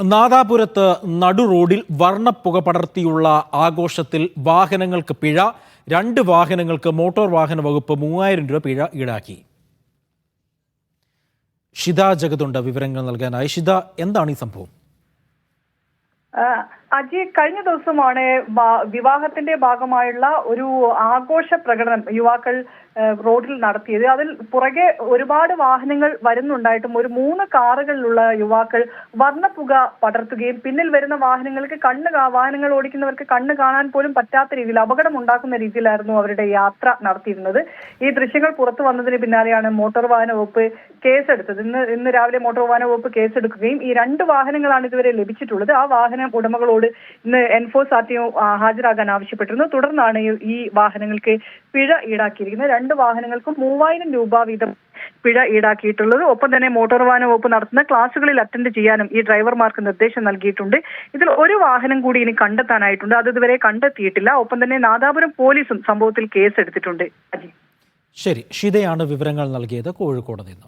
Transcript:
നാദാപുരത്ത് നടു റോഡിൽ വർണപ്പുക പടർത്തിയുള്ള ആഘോഷത്തിൽ വാഹനങ്ങൾക്ക് പിഴ രണ്ട് വാഹനങ്ങൾക്ക് മോട്ടോർ വാഹന വകുപ്പ് മൂവായിരം രൂപ പിഴ ഈടാക്കി. ഷിത ജഗതുണ്ട് വിവരങ്ങൾ നൽകാനായി. ഷിത എന്താണ് ഈ സംഭവം? അജി കഴിഞ്ഞ ദിവസമാണ് വിവാഹത്തിന്റെ ഭാഗമായുള്ള ഒരു ആഘോഷ പ്രകടനം യുവാക്കൾ റോഡിൽ നടത്തിയത്. അതിൽ പുറകെ ഒരുപാട് വാഹനങ്ങൾ വരുന്നുണ്ടായിട്ടും ഒരു മൂന്ന് കാറുകളിലുള്ള യുവാക്കൾ വർണപ്പുക പടർത്തുകയും പിന്നിൽ വരുന്ന വാഹനങ്ങൾക്ക് കണ്ണ് വാഹനങ്ങൾ ഓടിക്കുന്നവർക്ക് കണ്ണ് കാണാൻ പോലും പറ്റാത്ത രീതിയിൽ അപകടം ഉണ്ടാക്കുന്ന രീതിയിലായിരുന്നു അവരുടെ യാത്ര നടത്തിയിരുന്നത്. ഈ ദൃശ്യങ്ങൾ പുറത്തു വന്നതിന് പിന്നാലെയാണ് മോട്ടോർ വാഹന വകുപ്പ് കേസെടുത്തത്. ഇന്ന് ഇന്ന് രാവിലെ മോട്ടോർ വാഹന വകുപ്പ് കേസെടുക്കുകയും ഈ രണ്ട് വാഹനങ്ങളാണ് ഇതുവരെ ലഭിച്ചിട്ടുള്ളത്. ആ വാഹന ഉടമകളോട് ഇന്ന് എൻഫോഴ്സ് ആർ ടി ഒ ഹാജരാകാൻ ആവശ്യപ്പെട്ടിരുന്നു. തുടർന്നാണ് ഈ- വാഹനങ്ങൾക്ക് പിഴ ഈടാക്കിയിരിക്കുന്നത്. രണ്ട് വാഹനങ്ങൾക്കും മൂവായിരം രൂപ വീതം പിഴ ഈടാക്കിയിട്ടുള്ളത്. ഒപ്പം തന്നെ മോട്ടോർ വാഹന വകുപ്പ് നടത്തുന്ന ക്ലാസുകളിൽ അറ്റൻഡ് ചെയ്യാനും ഈ ഡ്രൈവർമാർക്ക് നിർദ്ദേശം നൽകിയിട്ടുണ്ട്. ഇതിൽ ഒരു വാഹനം കൂടി ഇനി കണ്ടെത്താനായിട്ടുണ്ട്. അത് ഇതുവരെ കണ്ടെത്തിയിട്ടില്ല. ഒപ്പം തന്നെ നാദാപുരം പോലീസും സംഭവത്തിൽ കേസെടുത്തിട്ടുണ്ട്. അജി. ശരി ഷിതയാണ് വിവരങ്ങൾ നൽകിയത് കോഴിക്കോട് നിന്ന്.